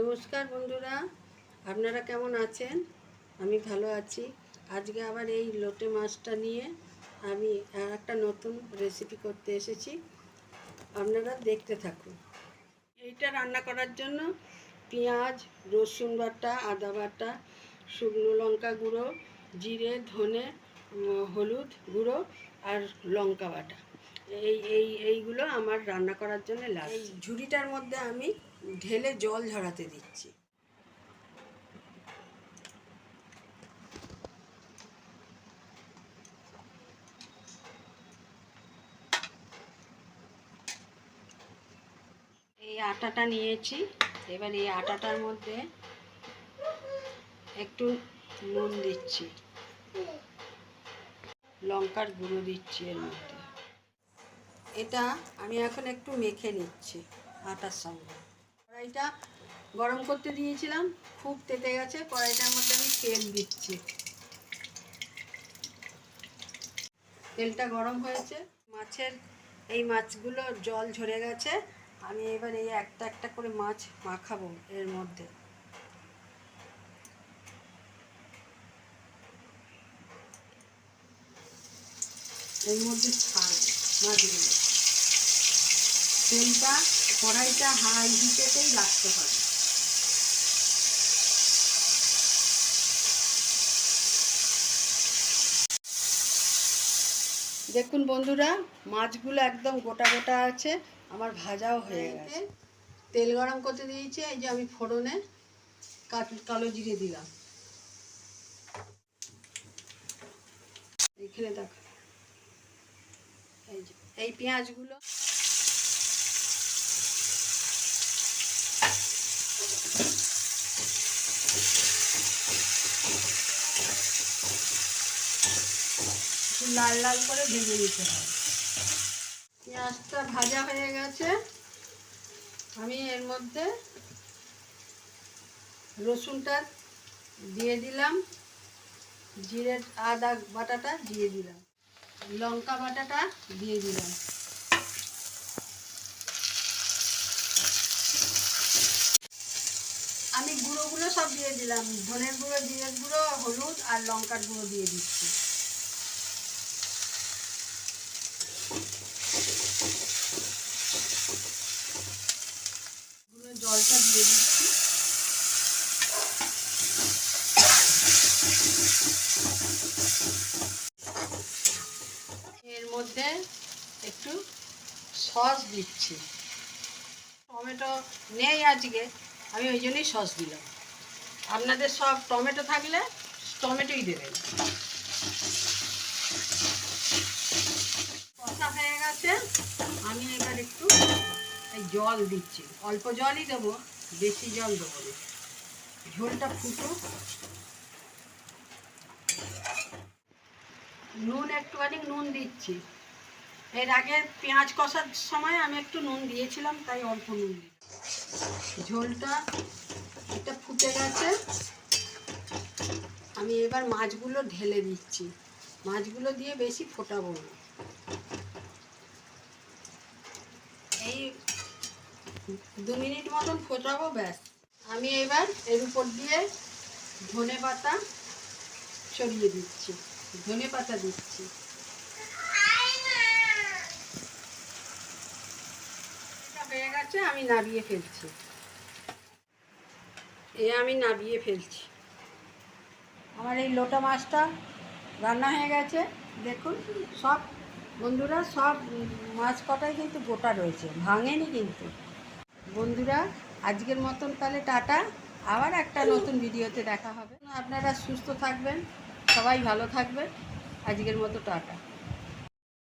নমস্কার বন্ধুরা, আপনারা কেমন আছেন? আমি ভালো আছি। আজকে আবার এই লোটে মাছটা নিয়ে আমি আর একটা নতুন রেসিপি করতে এসেছি। আপনারা দেখতে থাকুন। এইটা রান্না করার জন্য পেঁয়াজ, রসুন বাটা, আদা বাটা, শুকনো লঙ্কা গুঁড়ো, জিরে, ধনে হলুদ গুঁড়ো আর লঙ্কা বাটা। এই এই, এইগুলো আমার রান্না করার জন্য লাগে ঝুড়িটার মধ্যে আমি ঢেলে জল ঝরাতে দিচ্ছি। এই আটাটা নিয়েছি। এবার এই আটাটার মধ্যে একটু নুন দিচ্ছি। লঙ্কার গুঁড়ো দিচ্ছি এর মধ্যে। এটা আমি এখন একটু মেখে নিচ্ছি আটার সঙ্গে। কড়াইটা গরম করতে দিয়েছিলাম। খুব তেতে গেছে, কড়াইটার মধ্যে আমি তেল দিচ্ছি। তেলটা গরম হয়েছে। মাছের এই মাছগুলো জল ঝরে গেছে। আমি এবার এই একটা একটা করে মাছ মাখাবো এর মধ্যে। এর মধ্যে ছাড় মাছগুলো। তেলটা কড়াইটা হাই হিটেতেই রাখতে হবে। দেখুন বন্ধুরা মাছগুলো একদম গোটা গোটা আছে আমার ভাজাও হয়ে গেছে। তেল গরম করতে দিয়েছি এই যে আমি ফোড়নে কালো জিরে দিলাম। এখানে দেখো। এই যে এই পেঁয়াজগুলো লাল লাল করে ভেজে নিতে হবে। পেঁয়াজটা ভাজা হয়ে গেছে। আমি এর মধ্যে রসুনটা দিয়ে দিলাম। জিরে আদা বাটাটা দিয়ে দিলাম। লঙ্কা বাটাটা দিয়ে দিলাম। গুঁড়োগুলো সব দিয়ে দিলাম। ধনের গুঁড়ো, জিরের গুঁড়ো, হলুদ আর লঙ্কার গুঁড়ো দিয়ে দিচ্ছি। জলটা দিয়ে দিচ্ছি। এর মধ্যে একটু সস দিচ্ছি। টমেটো নেই আজকে, আমি ওই জন্যই সস দিলাম। আপনাদের সব টমেটো থাকলে টমেটোই দেবেন। কষা হয়ে গেছে। আমি এবার একটু জল দিচ্ছি। অল্প জলই দেবো, বেশি জল দেবো ঝোলটা ফুটুক। নুন একটুখানি নুন দিচ্ছি। এর আগে পেঁয়াজ কষার সময় আমি একটু নুন দিয়েছিলাম, তাই অল্প নুন দিচ্ছি। ঝোলটা এটা ফুটে গেছে। আমি এবার মাছগুলো ঢেলে দিচ্ছি। মাছগুলো দিয়ে বেশি ফোটাবো না। এই দু মিনিট মতন ফোটাবো, ব্যাস। আমি এবার এর উপর দিয়ে ধনে পাতা ছড়িয়ে দিচ্ছি। ধনে পাতা দিচ্ছি। হয়ে গেছে, আমি নাবিয়ে ফেলছি। এ আমি নাবিয়ে ফেলছি। আমার এই লোটা মাছটা রান্না হয়ে গেছে। দেখুন, সব বন্ধুরা, সব মাছ কটাই কিন্তু গোটা রয়েছে, ভাঙেনি কিন্তু। বন্ধুরা, আজকের মতন তাহলে টাটা। আবার একটা নতুন ভিডিওতে দেখা হবে। আপনারা সুস্থ থাকবেন, সবাই ভালো থাকবেন। আজকের মতো টাটা।